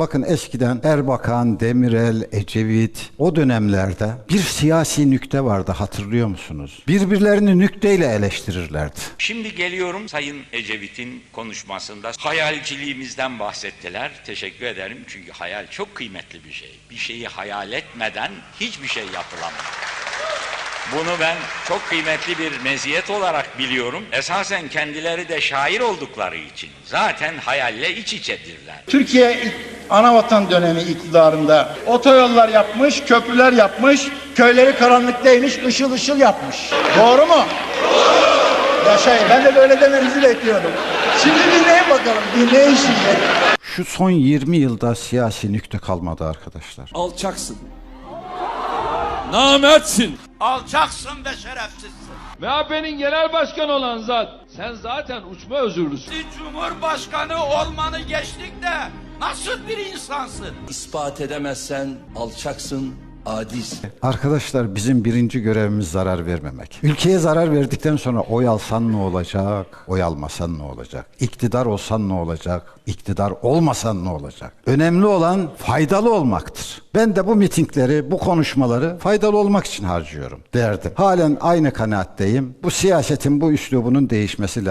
Bakın eskiden Erbakan, Demirel, Ecevit o dönemlerde bir siyasi nükte vardı hatırlıyor musunuz? Birbirlerini nükteyle eleştirirlerdi. Şimdi geliyorum Sayın Ecevit'in konuşmasında hayalciliğimizden bahsettiler. Teşekkür ederim çünkü hayal çok kıymetli bir şey. Bir şeyi hayal etmeden hiçbir şey yapılamaz. Bunu ben çok kıymetli bir meziyet olarak biliyorum. Esasen kendileri de şair oldukları için zaten hayalle iç içedirler. Türkiye anavatan dönemi iktidarında otoyollar yapmış, köprüler yapmış, köyleri karanlıktaymış, ışıl ışıl yapmış. Doğru mu? Yaşayın. Ben de böyle demenizi bekliyordum. Şimdi dinleyin bakalım. Dinleyin şimdi. Şu son 20 yılda siyasi nükte kalmadı arkadaşlar. alçaksın. Namertsin. Alçaksın ve şerefsizsin. MHP'nin genel başkanı olan zat. Sen zaten uçma özürlüsün. Cumhurbaşkanı olmanı geçtik de nasıl bir insansın? İspat edemezsen alçaksın, adisin. Arkadaşlar bizim birinci görevimiz zarar vermemek. Ülkeye zarar verdikten sonra oy alsan ne olacak, oy almasan ne olacak? İktidar olsan ne olacak, iktidar olmasan ne olacak? Önemli olan faydalı olmaktır. Ben de bu mitingleri, bu konuşmaları faydalı olmak için harcıyorum derdim. Halen aynı kanaatteyim. Bu siyasetin bu üslubunun değişmesi lazım.